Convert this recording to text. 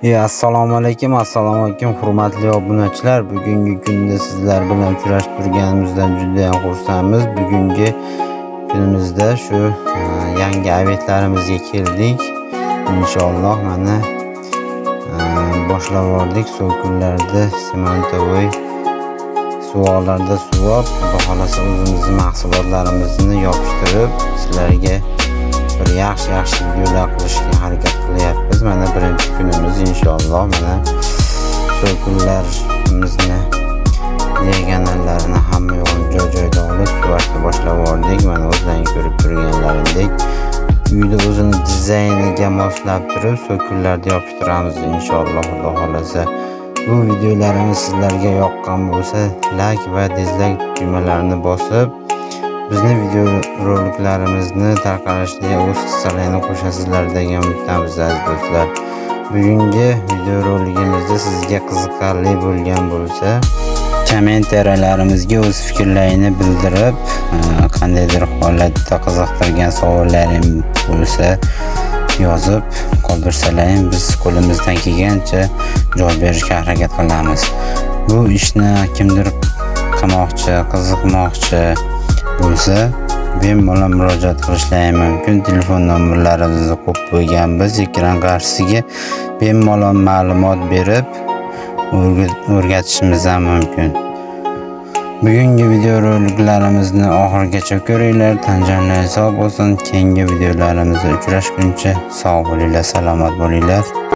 Assalomu alaykum assalomu alaykum hurmatli obunachilar. Bugungi kunda sizlar bilan uchrashib turganimizdan juda ham xursandmiz. Bugungi kunimizda shu e, yangi obyektlarimizga keldik. İnshaalloh mana e, boshlab yubordik so'ng kunlarda semontovoy suvoqlarda suvab xudo xohlasa o'zimizni mahsulotlarimizni yopishtirib sizlarga bir yaxshi yaxshi videolar qilishga harakat qilyapmiz mana birinchi kunimiz inshaalloh mana shu kunlarimizni kanallarni hamma yo'g'ini joy joyda olib suvashni boshlab yubordik mana o'zlaring ko'rib turganlaringdek uyni o'zini dizayniga moslab turib so'kunlarda yopishtiramiz inshaalloh xudo xohlasa bu videolarimiz sizlarga yoqqan bo'lsa layk va dizlayk tugmalarini bosib bizni video roliklarimizni tarqalishiga o'z hissalarini qo'shasizlar degan umiddamiz aziz do'stlar. Bugungi video roligimizda sizga qiziqarli bo'lgan bo'lsa kommentariyalarimizga o'z fikrlarini bildirib qandaydir holatda qiziqtirgan savollaring bo'lsa yozib qoldirsalaring biz qo'limizdan kelgancha javob berishga harakat qilamiz bu ishni kimdir qilmoqchi qiziqmoqchi bo'lsa bemalol murojaat qilishlari mumkin. Telefon nomerlarimizni qo'yib qo'yganmiz. Ekran qarshisiga bemalol ma'lumot berib o'rgat- o'rgatishimiz ham mumkin. Bugungi videoroliklarimizni oxirigacha ko'ringlar. Tan jonlaringiz sog' bo'lsin. Keyingi videolarimizda uchrashguncha sog' bo'linglar salomat bo'linglar